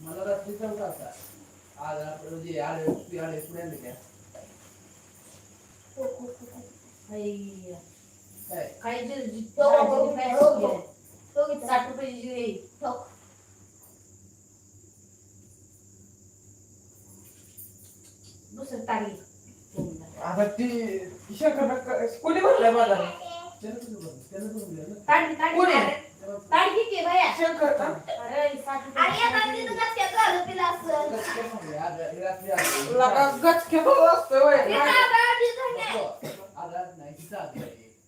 मला रात्री चौका आता आज आपण म्हणजे आले आळे पुढे त्या. काय? काय साठ रुपयाची जी आहे, ठोक. दुसरं तारी आता ती शंकर कोणी भरलाय. माझा ताडी ताडी कोणी? ताडी किती आहे? शंकर का? अरे लगा गचके आहे.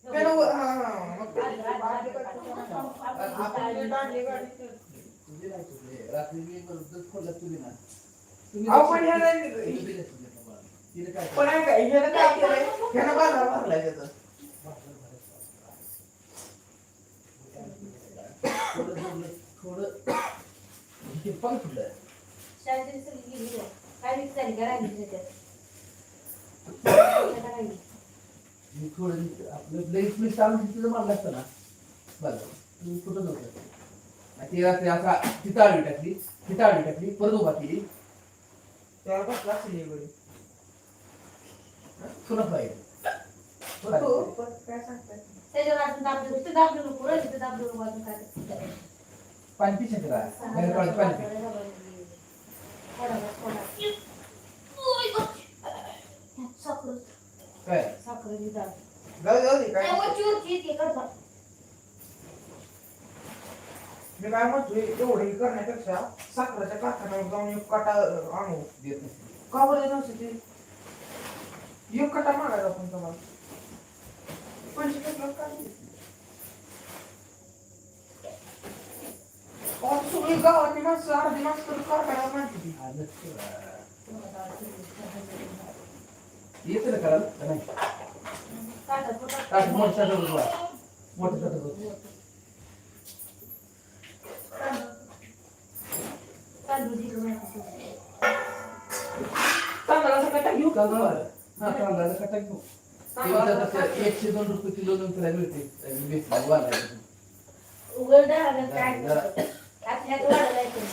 त्यानं व- हा, हा, मग आपण अहो, पण काय पण आहे का? ह्यानं काय केलंय? ह्यानं बाजार भरलाय त्याचं थोडं जोडलं, थोडं हे पण फुटलं शाळेतली सगळी गेली. काय मिक्स झाली का राहिली त्याच्यात? त्याच्यात राहिली. मी थोडं आपलं लईच मी चालून तिथं मारलं असतं ना तुम्ही कुठं नव्हतं आणि ती रात्री असा तिथं आडवी टाकली तिथं आडवी टाकली परत उभा केली त्याला बसला असेल हे बरी. पुन्हा पाहिजे तो पण काय सांगताय त्याच्यावर अजून दाबलं नुसतं दाबलं नको रे, तिथं दाबलं नको अजून काय. बस, थोडा. साखर काय. जाऊ जाऊ दे काय. मी काय म्हणतोय एवढं हे करण्यापेक्षा साखरेच्या कारखान्यावर जाऊन एक काटा आणू देत नसते का बरं नसतं ते एक काटा मागायचा आपण तुम्हाला कसला काय सगळी गावातली माणसं अर्धी माणसं तर कारखान्यावर माहिती ती आज येतं ना करायला? का नाही. ताट मोठं ताट बघ मोठं ताट बघ. तांदळाचा काटा घेऊ का तांदूळ हा तांदळाचा कटा घेऊ. एकशे दोन रुपये किलो नंतर मिळते. वीस आपल्यात वाढलं आहे ते.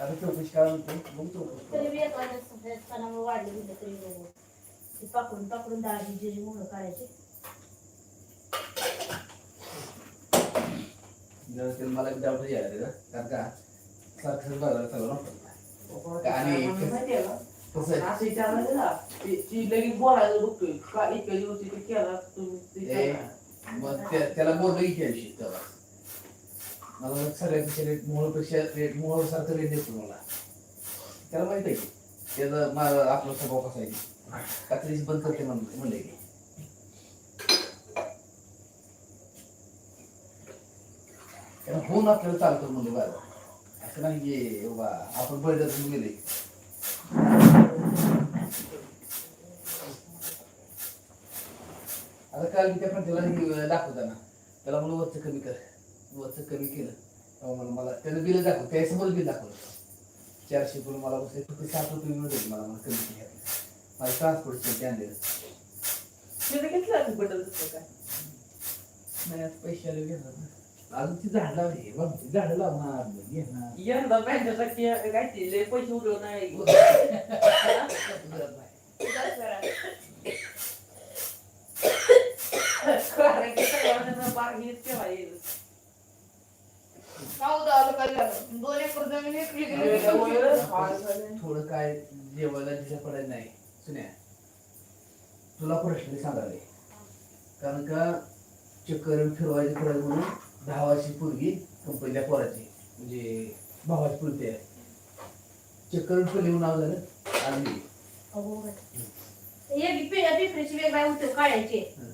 आता चौकशी काय म्हणते मग चौकशी तरी. बी एक वाजता पानावर वाढलं दिलं तरी बघू. ते पाकडून पाकडून डाळ जिरे मोहर काढायचे जरा ते मला डाऊट यायला रे कारण का सारखं बघायला चालू नको आणि? कसं आहे असं विचारलं ना ती ती लगेच बोलायला बघतोय का इतक्या दिवस इथे केला तुम्ही ते ते. मग त्या- त्याला बोललो की त्या विषयी तेव्हा मला म्हणत रेट मोहळपेक्षा रेट मोहसारखं रेट देतो मला. त्याला माहीत आहे की त्याचा मा- आपला स्वभाव कसा आहे कात्रीची बंद करते म्हणले म्हणले की. त्याला होऊन आपल्याला चालतो म्हणले बरं. असं नाही की बाबा आपण बळजबरी गेले. आता काल मी त्या पण त्याला दाखवताना. त्याला म्हणून वरचं कमी कर. वरचं कमी केलं. तेव्हा मला मला त्यानं बिल दाखव त्यासमोर बिल दाखवलं. चारशे करून मला बसले फक्त सात रुपये मिळत मला. मला कमी केलं मला ट्रान्सपोर्टचं ध्यान दिलं तिने घेतलं असेल बटन दुसरं काय? नाही आता पैसे आले घेणार ना. अजून ती झाड लावली. बघ ती झाडं लावणार. घेणार. यंदा बँकेसाठी काय ते? लय पैसे उडव नाही. कारण की सगळ्यांना बाग हेच केव्हा येईल दोन एकर जमीन विकली थोडं काय जेवायला दिशा पडायला नाही. सुन्या तुला प्रश्न सांगाले कारण का चक्कर फिरवायची फिरायचं म्हणून दहा वर्षी पूर्वी कंपनीच्या पोराची म्हणजे भावाची पुरती आहे. चक्कर फिरवून नाव झालं. आणि हे. पिपरीची वेगळा उठव काढायचे हं.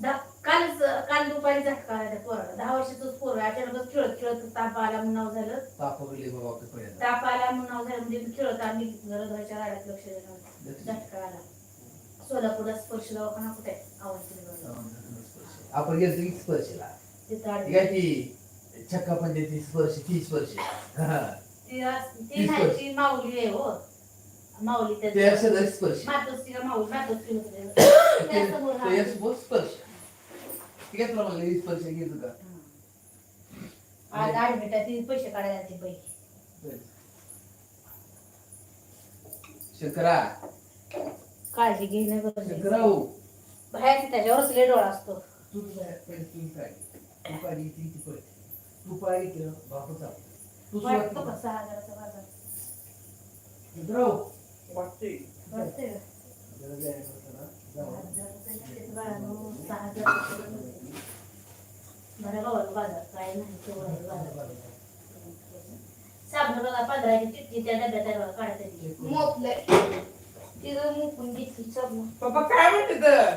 दा- कालच काल दुपारी झटका आला त्या पोराला. दहा वर्षाचंच पोर आहे. अचानकच खेळत खेळत ताप आला म्हणून नाव झालं. ताप वगैरे बाबा आपल्या पहिल्यांदा. ताप आला म्हणून नाव झालं. म्हणजे खेळत आणि घराच्या गाड्यात लक्ष देणार झटका आला. सोलापूरला स्पर्श दवाखाना कुठे आहे? आपण गेलो की स्पर्शला. तिथं ती आडवी. काय ती छक्का पंचायती स्पर्श ती स्पर्श. हा. ती अस- ती नाही ती माऊली आहे हो. माऊली त्याचं. स्पर्श. मातोश्रीला माऊली मातोश्री होते स्पर्श. तुला म्हणलं वीस पैसे घेतो का आज आहे ती पैसे काढायला ती बाई. शकरा. काळजी घेणं गरजेचं शकरा हो. बाहेर त्याच्यावरच लय डोळा असतो. तू काय तू पाहिजे ती पळते पाहिजे केलं बापू चाल तू वाटतो सुरुवात का सहा हजाराचा बाजार? मित्र हो. वाटते वाटतंय का? जरा जायचं होतं ना, सहा जाऊ. हजाराचा बरं गावाला बाजार काय नाही तेवढं बाजार साबण बघा पंधराची चिठ्ठी त्या डब्यात आहे बघा, काढता येते. मोपलंय तिथं मोपून घेतली साबण पप्पा काय म्हणते तर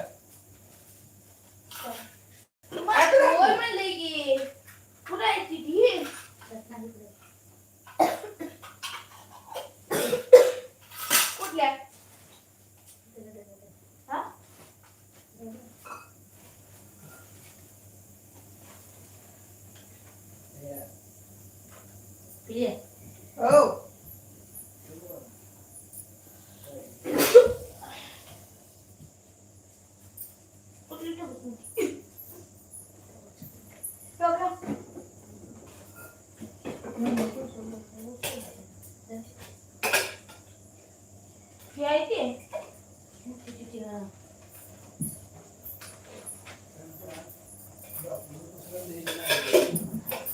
म्हणले की. कुठं आहे चिठ्ठी कुठल्या हा क्लिअर हो कुठली ठेवू? ठेव का? ही आहे ती? मोठी चिठ्ठी, हा.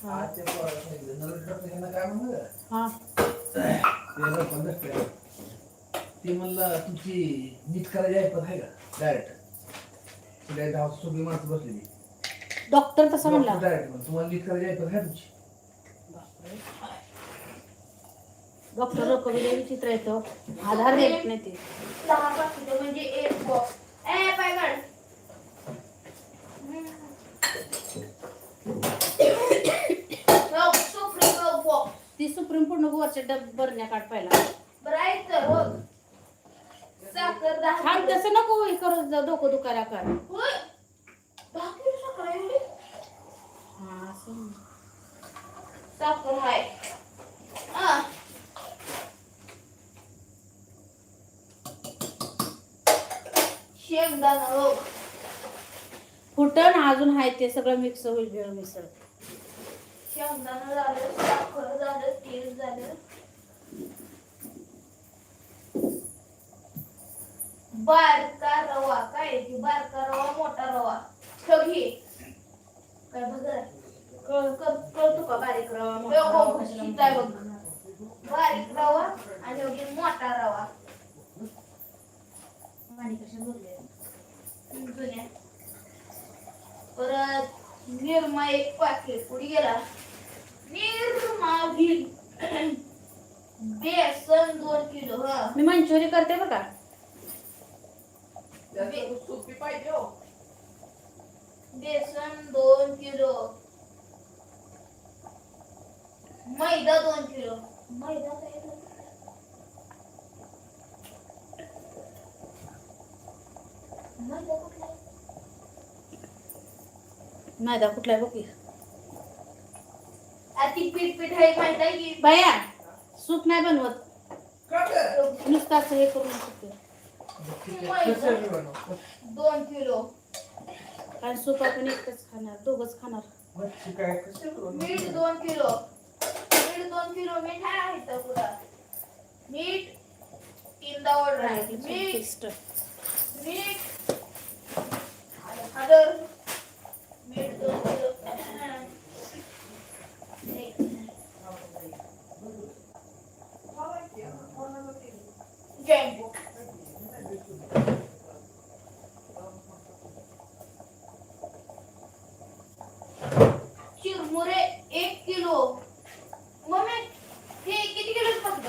आजच्या पोराला सांगितलं, नवीन डॉक्टर यांना काय म्हणलं हा. ते लोकं नसते. ते म्हणलं तुमची नीट करायची आहे पण आहे का डायरेक्ट सगळ्या दहा सगळी माणसं बसलेली. डॉक्टर तसं म्हणला. डायरेक्ट तुम्हाला नीट करायची आहे पण आहे तुमची डॉक्टर लोक विचित्र येतो आधार देत नाही ते. दहा पाकिट म्हणजे एक बॉक्स ए काढ ती सुप्रीम पूर्ण वरच्या डब भरण्या काढ पहिला. साखर दहा तसं नको हे करू जा, डोकं दुखायला कर. होय. दहा किलो साखर आहे एवढी? हा असं साखर आहे. शेंगदाणा फुटण अजून आहे ते सगळं मिक्स होईल भेळ मिसळ. शेंगदाणा झालं साखर झालं तेल झालं. बारका रवा काय ती बारका रवा मोठा रवा? ठगी काय बघा. कळ कळ- कळतो का बारीक रवा? हो, कशाला म्हणतात? बारीक रवा आणि मोठा रवा. जुन्या. परत निरमा एक पाकिट पुढे गेला. निरमा बेसन दोन किलो हा. मी मंचुरी करते बरं पाहिजे हो बेसन दोन किलो मैदा दोन किलो मैदा? मैदा कुठला आहे? मैदा बघ आ, ती पीठ पीठ आहे माहीत आहे की बाया सूप नाही बनवत का गं? नुसतं असं हे करून दोन किलो. कारण सूप आपण एकटंच खाणार दोघच खाणार. मीठ दोन किलो. मीठ दोन किलो मीठ आहे पुरा मीठ तीन दावड राहील मीठ पेस्ट मीठ हळद मीठ दोन किलो. जॅम्बो चिरमुरे एक किलो मम्मी हे किती किलो फक्त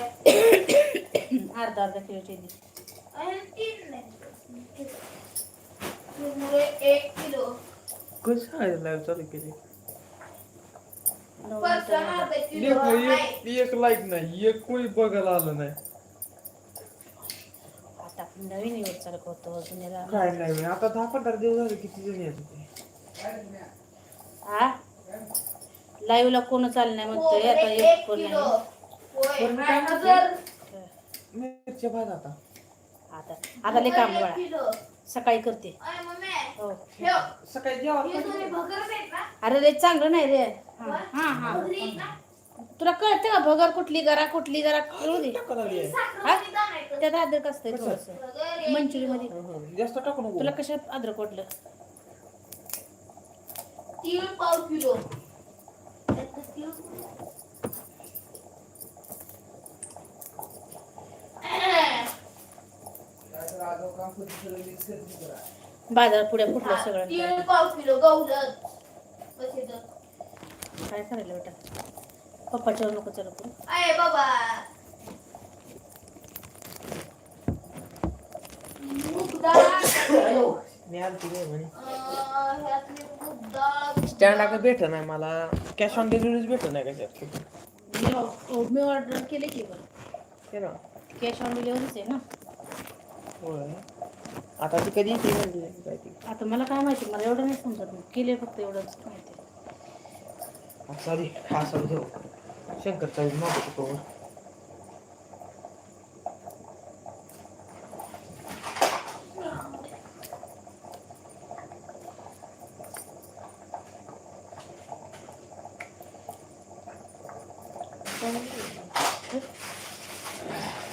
अर्धा किलोची दी एक किलो कसं आहे लाईव्ह चालू केली? एक लाईक नाही एक कोणी बघायला आलं नाही. आता आपण नवीन यूज चालू करतो जुन्याला काय नाही आता दहा पंधरा दिवस झाले किती जण येत होते हा लाईव्ह ला कोण चाललं नाही म्हणतोय? आता एक कोण नाही मिरच्या भात आता. आता आता लय काम बळा. सकाळी करते. हो. सकाळी हे अरे रे चांगलं नाही रे. हा. हा हा तुला कळतं का भगर कुठली जरा कुठली जरा कळू दे. त्यात अद्रक असतंय थोडस. भगर आहे. मंचुरी मध्ये. जास्त टाकू नको. तुला कशात अद्रक वाटलं? तीळ पाव किलो. त्यात तीळ काय तर आगाऊ काम करते सगळं mix करते जरा. बाजार पुढे फुटलं सगळं तीळ पाव किलो गवलं बस इथं. काय करायला बेटा पप्पाच्यावर नको चला करू आहे बाबा मूग डाळ मी आलती काय म्हणे अं, ह्यातली मूग डाळ स्टँड अगं भेट नाही मला कॅश ऑन डिलिव्हरीच भेट नाही कशात मी ऑ- मी ऑर्डर केले की बरं केलं कॅश ऑन डिलिव्हरीच आहे ना होय. आता ती कधी येते म्हणली काय ती? आता मला काय माहिती मला एवढं नाही समजत. मी केले फक्त एवढंच माहिती. सॉरी हा सॉरी ठेव शंकरचा मागवतो तो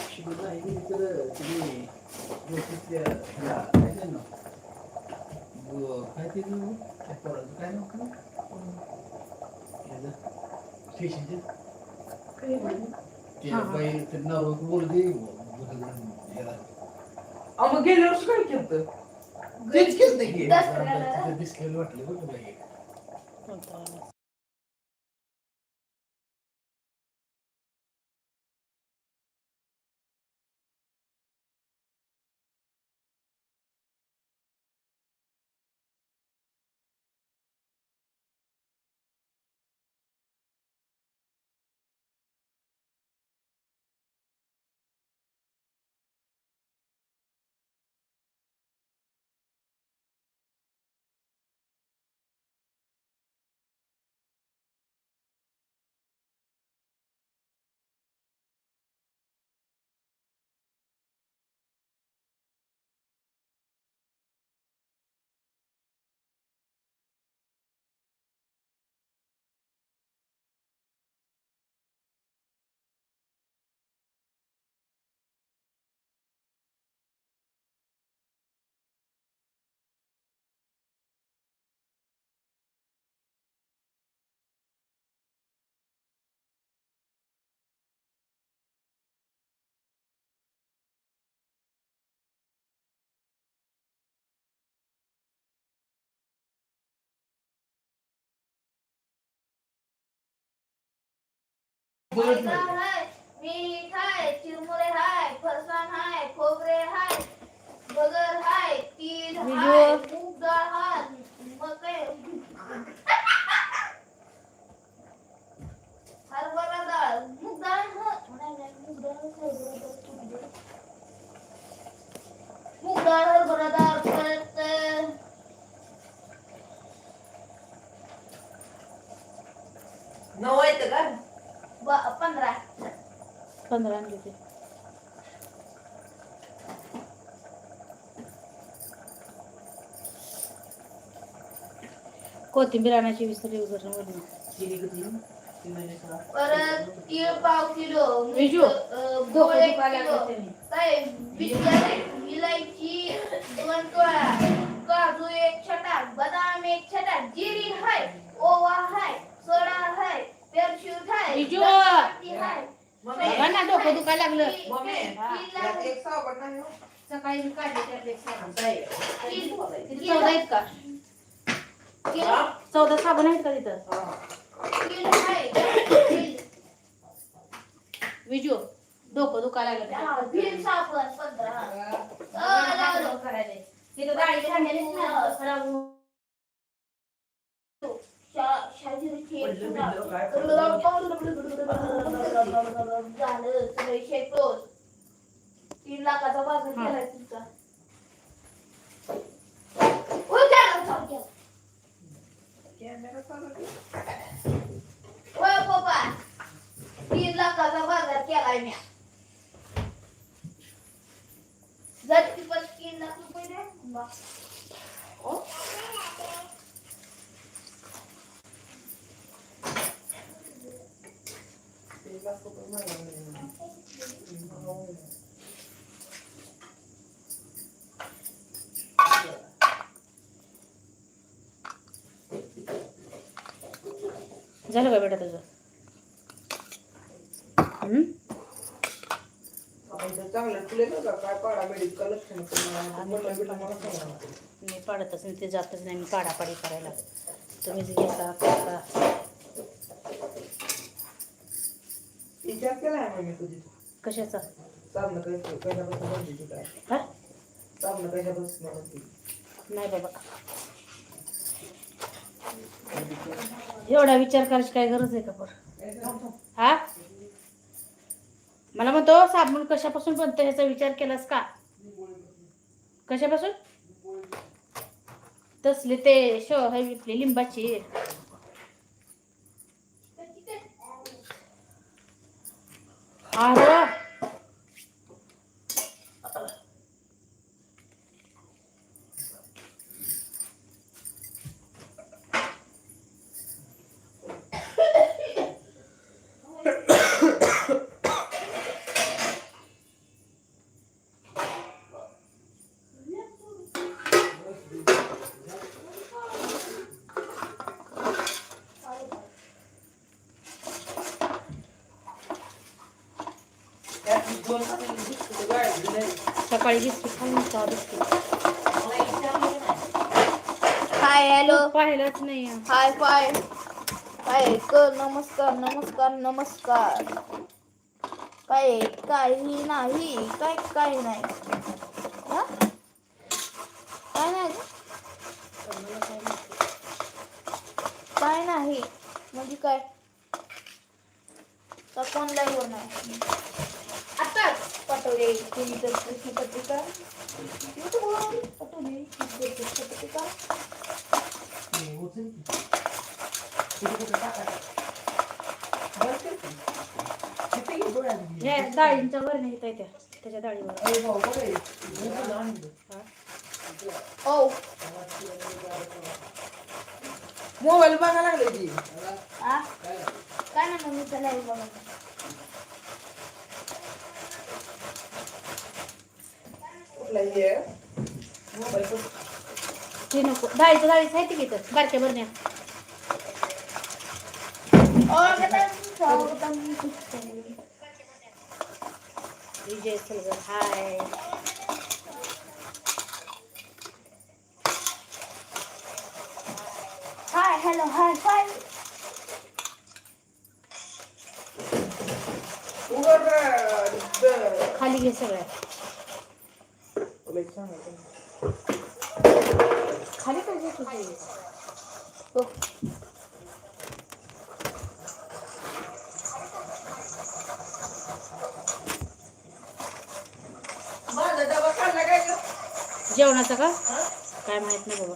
शिकवलं आहे की तर तुम्ही ज्योतिषच्या ह्याला काय ते नाव? गो- काय ते नाव? त्या पोराचं काय नाव काय? ह्याचं? स्टेशनचं? ते हा, हा. बाई ते नाव बोलते ह्याला. अहो मग गेल्या वर्षी काय केलं तेच केलतं की. दसऱ्याला. तिथं दिसलेलं वाटलं बाई. मीठ हाय चिरमुरे हाय फरसाण हाय खोबरे हाय बगर हाय तीळ हाय मूग डाळ हाय मके हरभरा डाळ मूग डाळ ह- नाही, नाही, मूग डाळ, हरभरा डाळ, तुरी डाळ. मूग डाळ हरभरा डाळ परत अं, नऊ येतं का ब- पंधरा पंधरा आणले ते कोथिंबीर आणायची विसरली उघडून. परत तीळ पाव किलो बिजू, गोळे. काय इलायची दोन टोळा काजू एक छटाक बदाम एक छटाक जिरी हाय ओवा हाय सोडा हाय पेरशूट हाय बिजू. दगडपट्टी हाय मम्मी, बघा ना डोकं दुखायला लागलं. हो. सकाळी मी काढले चौदा आहेत का? चौदा साबण आहेत का तिथं. विजू डोकं दुखायला लागलं भीम साबण पंधरा. अं, लागलं करायला. तिथं गाडी खाण्यानेच ना खराब होऊन शा- शाहिरीची एक पडलं पुन्हा. बिडलं काय झालं सगळे शेतोस तीन लाखाचा बाजार हा. केलाय तुमचा होय पप्पा तीन लाखाचा बाजार केलाय म्या जर ती पण तीन लाख रुपये दे बा. हो? लाख रुपये महिना हो. झालं का बेटा तुझं हम्म? आपण तर चांगलं तुले ना काय पाडा बेडीत का लक्ष नाही मोठा बिडा मला सांगा मी पाडतच नाही ते जातच नाही मी पाडापाडी करायला. तुम्हीच घेता करता विचार केला आहे मग मी कधी कशाचा साबण कशा कशापासून बनते ती काय? हा? साबण कशापासून बनते नाही बाबा. एवढा विचार करायची काय गरज आहे का पण हा? मला म्हणतो साबण कशापासून बनतं ह्याचा विचार केलास का? कशापासून? तसले ते शो हे विकले लिंबाची. सकाळी बिस्किट खाऊन चहा बिस्किट हाय हॅलो. पाहिलंच नाही हाय फाय हाय कर नमस्कार नमस्कार नमस्कार. काय काही नाही काय काही नाही? काय नाही? काय नाही. म्हणजे काय? तर कोण केली तर प्रश्नपत्रिका केली तर प्रश्नपत्रिका डाळींच्या वर नाही त्या त्याच्या डाळीवर. ओ मोबाईल बघायला लागले की. आ? काय ना मम्मीचा लाईव्ह बघा कुठला हे मोबाईल पण ते नको। डाळीचं डाळीच आहे की तर बारक्या बरण्या विजय सलगर हाय। हाय हॅलो हाय फाय उघड रे. द- खाली घे सगळ्या तुला एक सांगायचं. खाली तुझे गं? जेवणाचं का? काय माहीत नाही बाबा.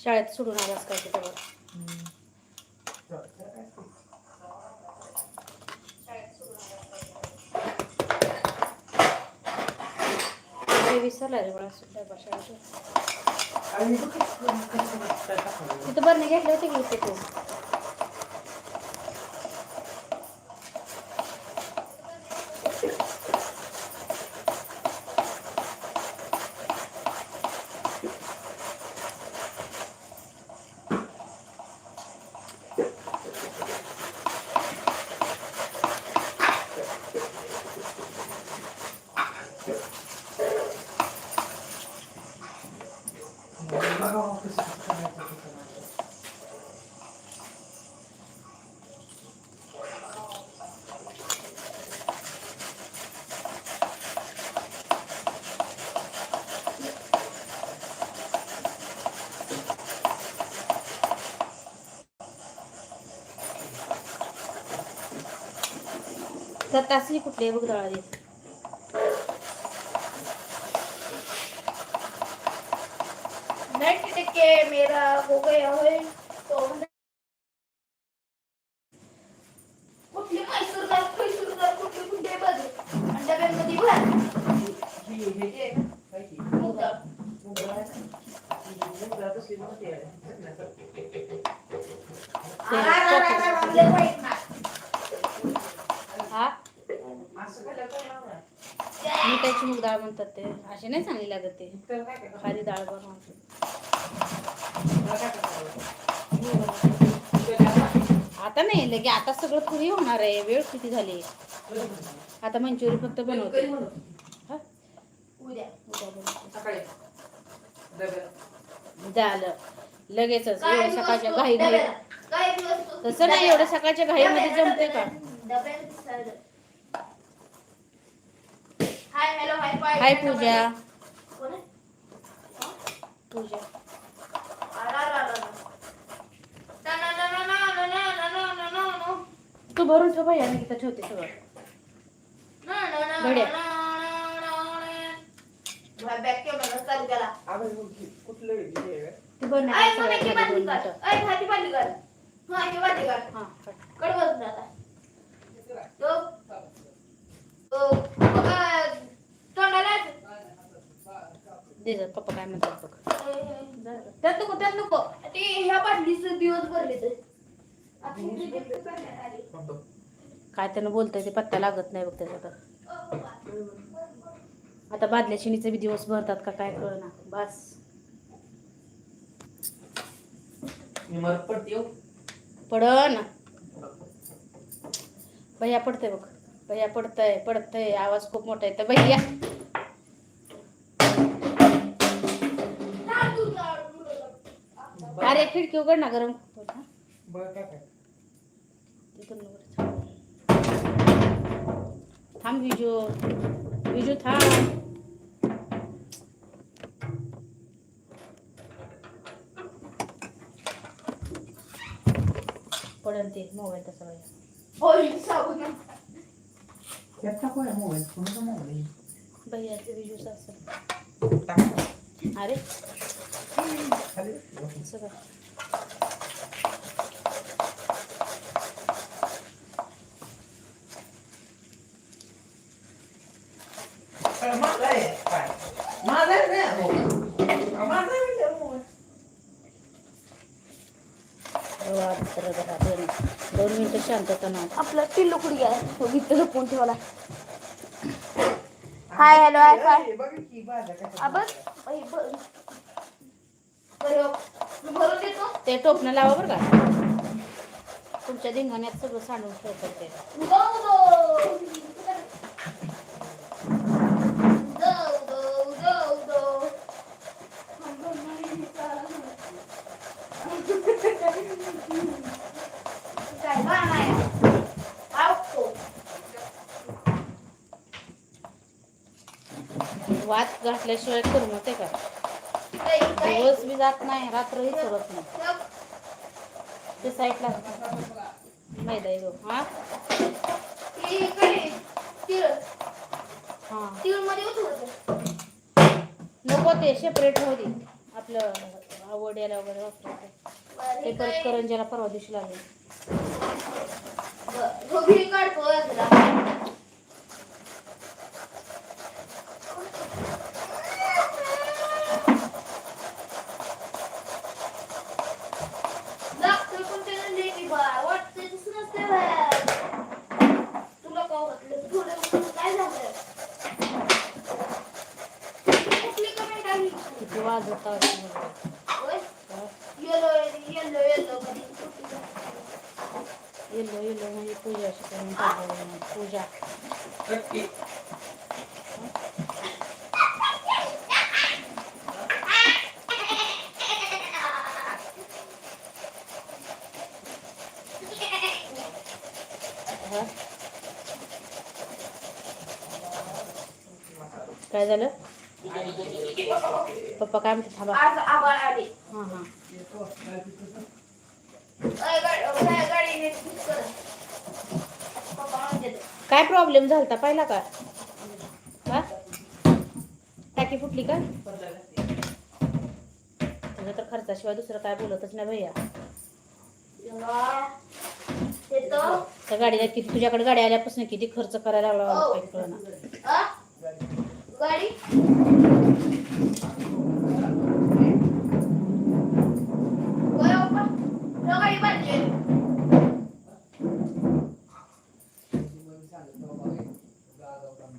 शाळेत सोडून आलास काय त्याच्यावर विसरला रे मला सुद्धा शाळेत. तिथं बरणी घेतलं होते की तू तर तासली कुठले बघ दळा देत नेट टक्के मेरा हो गया होय डाळ मिठाची मूग डाळ म्हणतात ते. अशी नाही चांगली लागत ते. खाली डाळ बनवायची आता नाही लगे आता सगळं पुरी होणार आहे. वेळ किती झाली? आता मंचुरी फक्त बनवते. झालं. लगेचच. एवढं सकाळच्या घाई घाई तसं नाही एवढं सकाळच्या घाईमध्ये जमते का? हाय पूजा पूजा तू भरून ठेव या मी ठेवते सगळं कुठलं दे जा, पप्पा काय म्हणतात बघ. त्यात नको त्यात नको. ते ह्या बाटलीच दिवस भरले तर करण्यात आले. काय त्यानं बोलतंय ते पत्ता लागत नाही बघ त्याचा तर. आता बादल्या शिणीचे बी दिवस भरतात का काय कळना. बस. इमारत पडते हो. पडन. भैया पडतंय बघ. भैया पडतंय पडतंय. आवाज खूप मोठा येतो भैया अरे खिडकी उघड ना गरम थांब विजू. विजू थांब. पडन ते मोबाईल तसा मोबाईल. कोणता मोबाईल? भैयाचे विजू सासर. अरे. दोन मिनिटं शांतता ना आपला पिल्लू कुठे आहे भित्त लपून ठेवला हाय हॅलो हाय फाय बघ. भरून ते लावा बर का. तुमच्या धिंगाण्यात सगळं सांडून ठेवतात ते. वात घातल्याशिवाय करमत आहे? का. दिवस बी जात नाही रात्रही करत नाही. ते साईडला मैदा गं. हा? इकडे तीळ हा. तीळमध्ये उतरतो नको ते सेपरेट होऊ दे. आपलं वड्याला वगैरे वापरायचं ते परत करंजाला परवा दिवशी लागेल घरी काढतो यातला वाजवता होय येलो येलो येलो कधी येलो येलो म्हणजे पूजा करून टाकावं. पूजा हा. काय झालं? पप्पा काय म्हणते थांबा. हां हां. काय प्रॉब्लेम झालता पाहिला का? हा? टाकी फुटली का? तुझं तर खर्चाशिवाय दुसरं काय बोलतच नाही भैया. त्या गाडीला किती तुझ्याकडे गाडी आल्यापासून किती खर्च करायला लागला काही हो. गाडी?